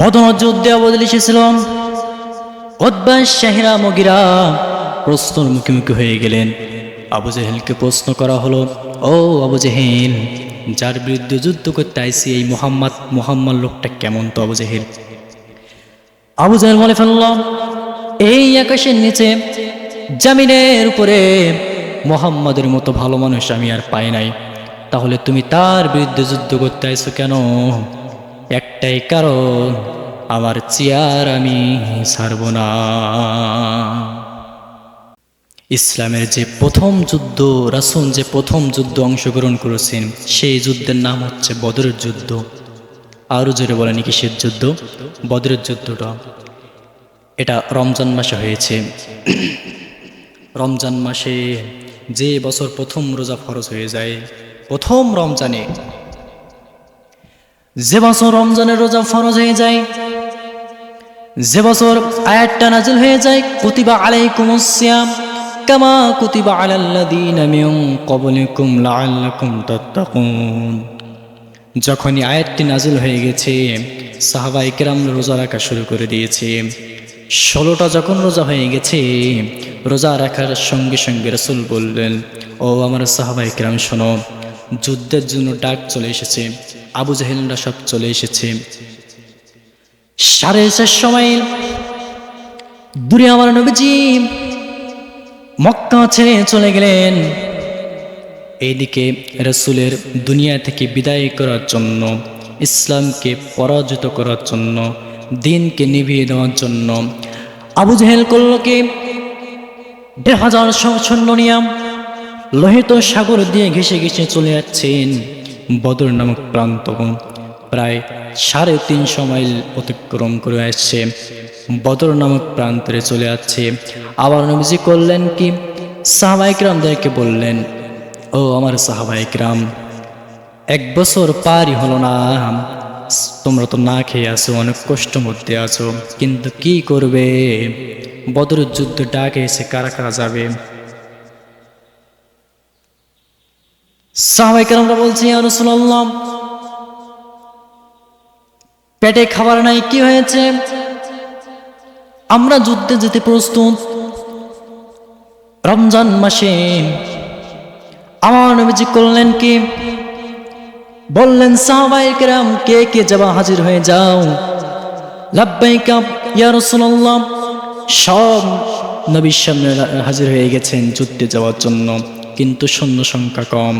বদর যুদ্ধে অবদল এসেছিল অদ্বাস শাহিরা মগিরা প্রশ্নর মুখোমুখি হয়ে গেলেন। আবু জেহেলকে প্রশ্ন করা হলো, ও আবু জেহেল, যার বিরুদ্ধে যুদ্ধ করতে আইসি এই মোহাম্মদ মোহাম্মদ লোকটা কেমন তো আবু জেহেল? আবু জেহেল বলে ফেললাম এই আকাশের নিচে, জামিনের উপরে মোহাম্মদের মতো ভালো মানুষ আমি আর পাই নাই। তাহলে তুমি তার বিরুদ্ধে যুদ্ধ করতে আইছো কেন? একটাই কারণ, আমার চেয়ার আমি ছাড়ব না। ইসলামের যে প্রথম যুদ্ধ রাসুন যে প্রথম যুদ্ধ অংশগ্রহণ করেছেন, সেই যুদ্ধের নাম হচ্ছে বদরের যুদ্ধ। আরও জোরে বলেনি কিসের যুদ্ধ? বদরের যুদ্ধটা। এটা রমজান মাসে হয়েছে। রমজান মাসে যে বছর প্রথম রোজা ফরজ হয়ে যায়, প্রথম রমজানে যে বছর রমজানের রোজা ফরজ হয়ে যায়, যে বছর আয়াতটা নাজিল হয়ে যায়, কুতিবা আলাইকুম সিয়াম, কামা কুতিবা আলাল্লাযীনা মিন ক্বাবলিকুম লাআল্লাকুম তাত্তাকুন। যখনই আয়াতটি নাজিল হয়ে গেছে সাহাবাই কেরাম রোজা রাখা শুরু করে দিয়েছে। ষোলোটা যখন রোজা হয়ে গেছে, রোজা রাখার সঙ্গে সঙ্গে রসুল বললেন, ও আমার সাহাবাই কেরাম শোনো যুদ্ধের জন্য ডাক চলে এসেছে, আবু জাহেলরা সব চলে এসেছে। সাড়ে চার সময় দূরে আমার নবীজি মক্কা ছেড়ে চলে গেলেন। এইদিকে রসুলের দুনিয়া থেকে বিদায় করার জন্য, ইসলামকে পরাজিত করার জন্য, দিনকে নিভিয়ে দেওয়ার জন্য আবু জাহেল করলকে দেড় হাজার সৈন্য নিয়াম লোহিত সাগর দিয়ে ঘেসে ঘেসে চলে যাচ্ছেন বদর নামক প্রান্ত প্রায় সাড়ে তিনশো মাইল অতিক্রম করে আসছে। বদর নামক প্রান্তরে চলে যাচ্ছে। আবার নবীজি করলেন কি? সাহাবাইকরামদেরকে বললেন, ও আমার সাহাবাইকরাম এক বছর পারই হলো না। তোমরা তো না খেয়ে আছো, অনেক কষ্ট মধ্যে আছো, কিন্তু কি করবে? বদরের যুদ্ধ ডাকে এসে কারা কারা যাবে? সাহাবাইকরামরা বলছে, ইয়া রাসূলুল্লাহ, পেটে খাবার নাই, কি হয়েছে? আমরা যুদ্ধে যেতে প্রস্তুত। রমজান মাসে আমার নবীজি করলেন কি? বললেন সাহাবাই কেরাম কে কে যাবা হাজির হয়ে যাও? লাব্বাইকা, ইয়া রাসূলুল্লাহ, সব নবীর সামনে হাজির হয়ে গেছেন যুদ্ধে যাওয়ার জন্য, কিন্তু সৈন্য সংখ্যা কম।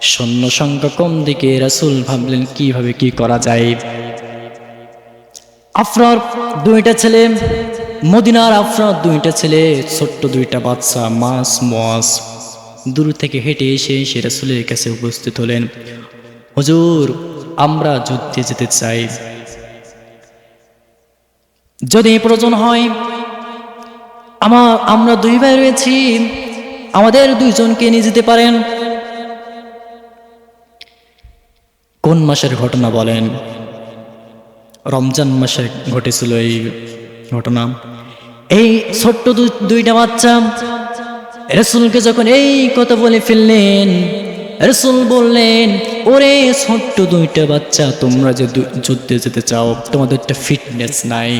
সৈন্য সংখ্যা কম দিকে রাসুল ভাবলেন, কীভাবে কি করা যায়? আফরার দুইটা ছেলে, মদিনার আফরার দুইটা ছেলে, ছোট্ট দুইটা বাচ্চা মাস মাস দূর থেকে হেঁটে এসে সে রাসুলের কাছে উপস্থিত হলেন। হুজুর, আমরা যুদ্ধে যেতে চাই। যদি প্রয়োজন হয় আমার আমরা দুই ভাই রয়েছি। আমাদের দুইজনকে নিয়ে যেতে পারেন। কোন মাসের ঘটনা বলেন? রমজান মাসে ঘটেছিল এই ঘটনা। এই ছোট্ট দুইটা বাচ্চা, রসুলকে যখন এই কথা বলে ফেললেন, রসুল বললেন, ওরে ছোট্ট দুইটা বাচ্চা, তোমরা যে যুদ্ধে যেতে চাও, তোমাদের একটা ফিটনেস নাই।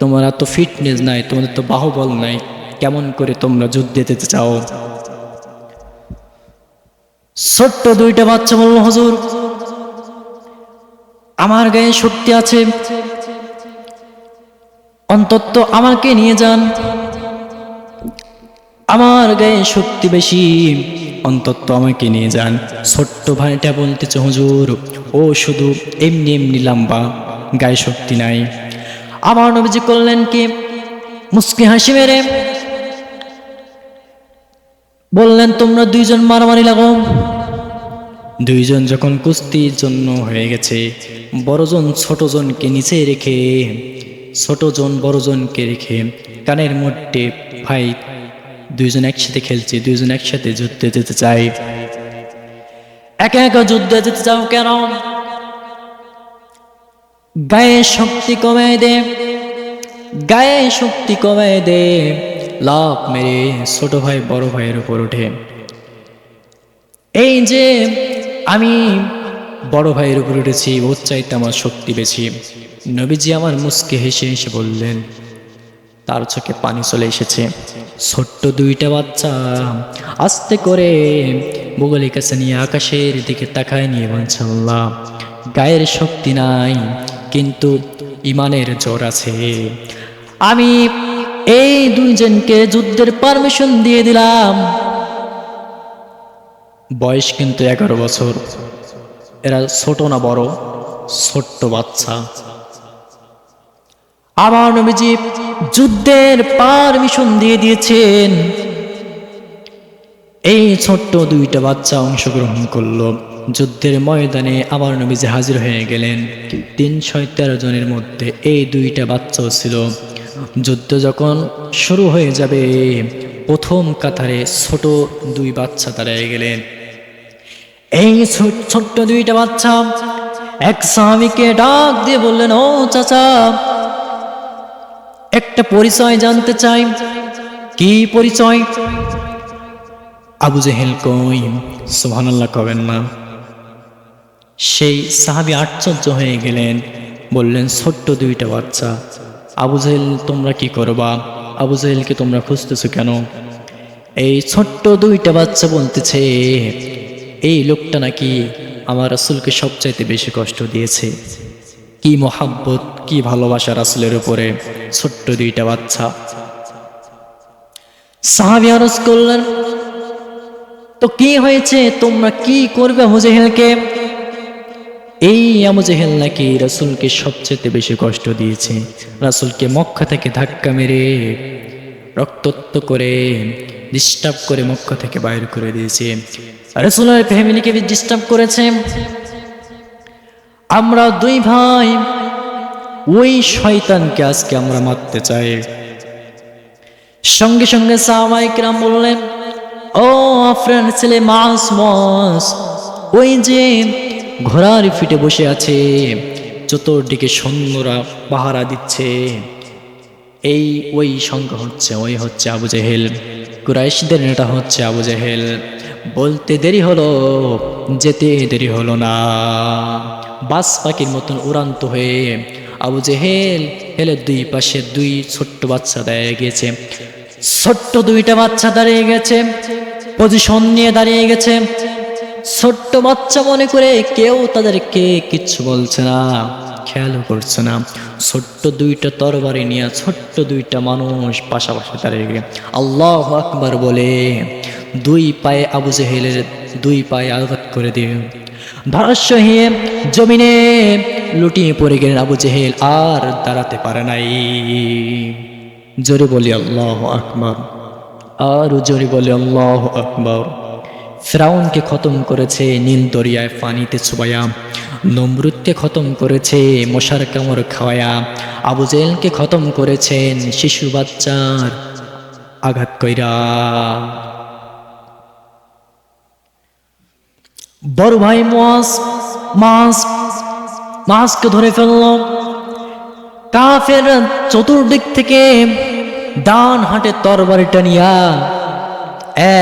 তোমার এত ফিটনেস নাই, তোমাদের তো বাহুবল নাই। কেমন করে তোমরা যুদ্ধে যেতে চাও? ছোট্ট দুইটা বাচ্চা বলল, হজুর আমার গায়ে শক্তি আছে। অন্তত আমাকে নিয়ে যান। আমার গায়ে শক্তি বেশি। অন্তত আমাকে নিয়ে যান। ছোট্ট ভাইটা বলতেছে, হুজুর, ও শুধু এমনি এমনি লাম্বা, গায়ে শক্তি নাই। আমার নবীজি করলেন কি? মুসকি হাসি মেরে বললেন, তোমরা দুইজন মারামারি লাগো দুইজন যখন কুস্তির জন্য হয়ে গেছে, বড়জন ছোটজনকে নিচে রেখে, ছোটজন বড়জনকে রেখে কানের মধ্যে ভাই দুইজন একসাথে খেলছে, দুইজন একসাথে যুদ্ধে যেতে চাই একা একা যুদ্ধে যেতে চাও কেন? গায়ে শক্তি কমে দে, গায়ে শক্তি কমে দে। লাভ মেরে ছোট ভাই, বড় ভাইয়ের উপর ওঠে। এই যে আমি বড় ভাইয়ের উপর উঠেছি ওর চাইতে আমার শক্তি বেশি। নবীজি আমার মুসকে হেসে হেসে বললেন, তার চোখে পানি চলে এসেছে। ছোট্ট দুইটা বাচ্চা আস্তে করে বগলের কাছে নিয়ে আকাশের দিকে তাকায় নিয়ে আল্লাহ গায়ের শক্তি নাই, কিন্তু ইমানের জোর আছে। আমি এই দুইজনকে যুদ্ধের পারমিশন দিয়ে দিলাম। বয়স কিন্তু এগারো বছর। এরা ছোট না বড়, ছোট্ট বাচ্চা। আমার নবীজি যুদ্ধের পারমিশন দিয়ে দিয়েছেন। এই ছোট্ট দুইটা বাচ্চা অংশগ্রহণ করল। যুদ্ধের ময়দানে আমার নবীজি হাজির হয়ে গেলেন। তিনশো তেরো জনের মধ্যে এই দুইটা বাচ্চাও ছিল। যুদ্ধ যখন শুরু হয়ে যাবে প্রথম কাতারে ছোট দুই বাচ্চা দাঁড়িয়ে গেলেন। এই ছোট্ট দুইটা বাচ্চা এক স্বামীকে ডাক দিয়ে বললেন, ও চাচা, একটা পরিচয় জানতে চাই। কি পরিচয়? আবু জেহেল কই? সুবহানাল্লাহ, কবেন না। সেই সাহাবি আশ্চর্য হয়ে গেলেন, বললেন, ছোট্ট দুইটা বাচ্চা, আবু জেহেল তোমরা কি করবা? আবু জেহেলকে তোমরা খুঁজতেছো কেন? এই ছোট্ট দুইটা বাচ্চা বলতেছে, এই লোকটা নাকি আমার রাসূলকে সবচাইতে বেশি কষ্ট দিয়েছে। কি মোহাব্বত, কি ভালোবাসা রাসূলের উপরে ছোট্ট দুইটা বাচ্চা। সাহাবি আরজ করলেন, তো কি হয়েছে? তোমরা কি করবে আবু জেহেলকে? এই আবু জেহেল নাকি রাসূলকে সবচেয়ে বেশি কষ্ট দিয়েছে। রাসূলকে মক্কা থেকে ধাক্কা মেরে রক্তত্ব করে ডিস্টার্ব করে মক্কা থেকে বাইর করে দিয়েছে। রাসূলের ফ্যামিলিকে ডিস্টার্ব করেছে। আমরা দুই ভাই, ওই শয়তানকে আজকে আমরা মারতে চাই। সঙ্গে সঙ্গে সাহাবাইকরাম বললেন, ও আফরান ছেলে, মাস মাস, ওই যে ঘোড়ার ফিটে বসে আছে। চতুর্দিকে সৈন্যরা পাহারা দিচ্ছে। এই ওই সংখ্যা হচ্ছে, ওই হচ্ছে আবু জেহেল। কুরাইশদের নেতা হচ্ছে আবু জেহেল। বলতে দেরি হলো, যেতে দেরি হলো না। বাস পাখির মতন উড়ান্ত হয়ে আবু জেহেল হেলে দুই পাশে দুই ছোট্ট বাচ্চা দাঁড়িয়ে গিয়েছে। ছোট্ট দুইটা বাচ্চা দাঁড়িয়ে গেছে। পজিশন নিয়ে দাঁড়িয়ে গেছে। ছোট্ট বাচ্চা মনে করে কেউ তাদেরকে কিচ্ছু বলছে না, খেয়ালও করছে না। ছোট্ট দুইটা তরবারি নিয়ে ছোট্ট দুইটা মানুষ পাশাপাশি দাঁড়িয়ে আল্লাহ আকবার বলে, দুই পায়ে আবু জেহেলের দুই পায়ে আঘাত করে দিয়ে ধারাস্য হয়ে জমিনে লুটিয়ে পড়ে গেলেন আবু জেহেল, আর দাঁড়াতে পারে নাই। জোরে বলি আল্লাহ আকবর। আর জোরে বলি আল্লাহ আকবর। ফ্রাউনকে খতম করেছে নীল দরিয়ায় পানিতে ছুবায়া নমরুদকে খতম করেছে মশার কামড় খাওয়ায়া, আবু জেলকে খতম করেছেন শিশু বাচ্চার আঘাত কইরা। বড় ভাই মাস মাস মাসকে ধরে ফেলল। কাফের চতুর্দিক থেকে ডান হাটে তরবারিটা নিয়া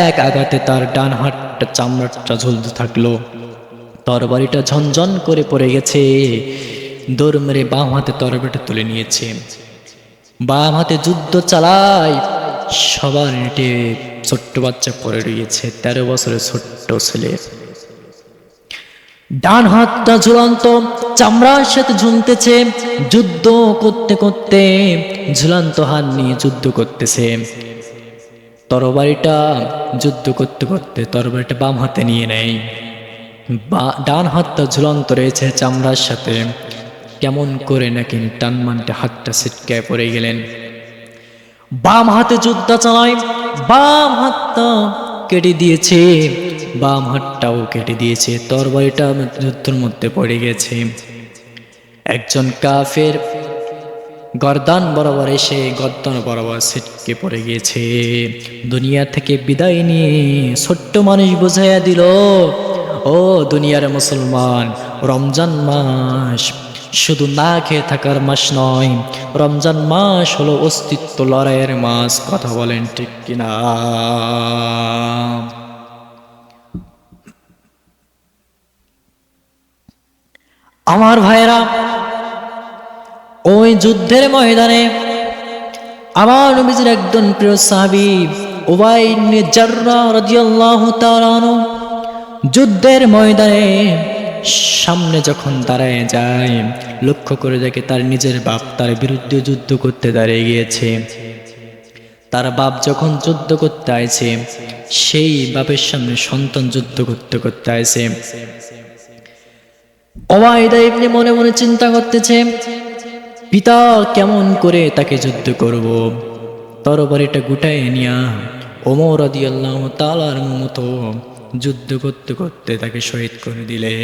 এক আঘাতে তার ডান হাতটা চামড়াটা ঝুলতে থাকল। তরবারিটা ঝনঝন করে পড়ে গেছে। দৌড় মেরে বাম হাতে তরবারিটা তুলে নিয়েছে। বাম হাতে যুদ্ধ চালায় সবার নেটে ছোট্ট বাচ্চা পড়ে রয়েছে, তেরো বছরের ছোট্ট ছেলে। ডান হাতটা ঝুলন্ত, চামড়ার সাথে ঝুলতেছে, যুদ্ধ করতে করতে ঝুলন্ত হাত নিয়ে যুদ্ধ করতেছে। তরবারিটা যুদ্ধ করতে করতে তরবারিটা বাম হাতে নিয়ে নেয়। বা- ডান হাতটা ঝুলন্ত রয়েছে চামড়ার সাথে। কেমন করে নাকি টান মানতে হাতটা ছিটকায় পড়ে গেলেন। বাম হাতে যুদ্ধ চালায়, বাম হাতটা কেটে দিয়েছে, বাম হাতটাও কেটে দিয়েছে। তরবারিটা যুদ্ধের মধ্যে পড়ে গেছে। একজন কাফের গর্দান বরাবর এসে গর্দান বরাবর ছিটকে পড়ে গিয়েছে। দুনিয়া থেকে বিদায় নিয়ে ছোট্ট মানুষ বুঝাইয়া দিল, ও দুনিয়ার মুসলমান, রমজান মাস শুধু না খেয়ে থাকার মাস নয়, রমজান মাস হলো অস্তিত্ব লড়াইয়ের মাস, কথা বলেন ঠিক কিনা? আমার ভাইরা ওই যুদ্ধের ময়দানে আমার নবীজির একজন প্রিয় সাহাবি ওবাই ইবনে জাররা রাদিয়াল্লাহু তাআলা আনহু যুদ্ধের ময়দানে সামনে যখন দাঁড়ায় যায়, লক্ষ্য করে দেখে তার নিজের বাপ তার বিরুদ্ধে যুদ্ধ করতে দাঁড়িয়ে গিয়েছে। তার বাপ যখন যুদ্ধ করতে আইছে, সেই বাপের সামনে সন্তান যুদ্ধ করতে করতে আইছে। অবায়দা ইবনে মনে মনে চিন্তা করতেছে পিতা কেমন করে তাকে যুদ্ধ করব? তরবারিটা গুটায় নিয়া ওমর আদি আল্লাহ তালার মতো যুদ্ধ করতে করতে তাকে শহীদ করে দিলে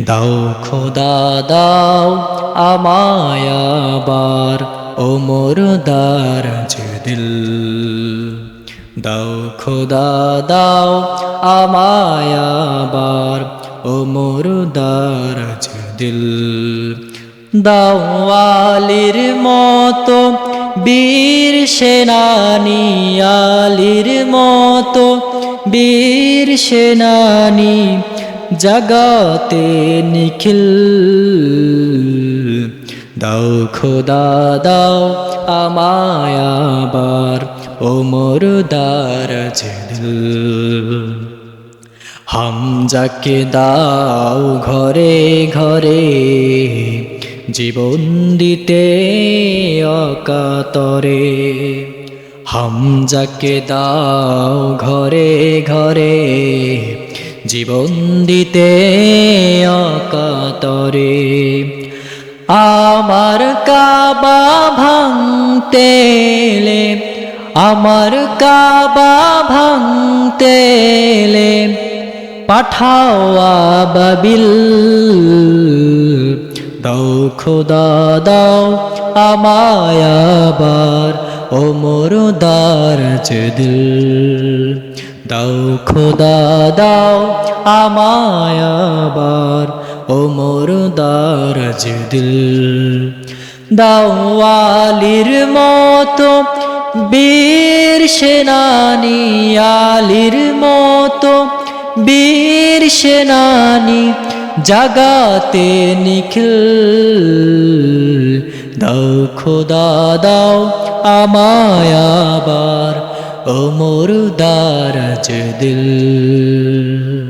দাও খোদা, দাও আমায় আবার ওমর দারাজ দিল। দাও খোদা, দাও আমায় আবার ওমর দারাজ দিল। দাওয়ালির মতো, বীর সেনানি আলির মতো, বীর সেনানি জগতে নিখিল। দাও খোদা, দাও আমায় আবার ওমর দারাজ দিল হামজাকে দাও ঘরে ঘরে জীবন দিতে অকাতরে। হামজাকে দাও ঘরে ঘরে। জীবন দিতে অকাতরে। আমার কাবা ভাঙতেলে আমার কাবা ভাঙতেলে পাঠাও আবাবিল। দাও খোদা, দাও আমায় আবার, ও মোর দারাজ দিল। দাও খোদা, দাও আমায় আবার, ও মোর দারাজ দিল। দাওয়ালির মতো বীর সেনানি, আলির মতো বীর সেনানি জাগাতে নিখিল। দাও খোদা দাও আমায় আবার ও দারাজ দিল।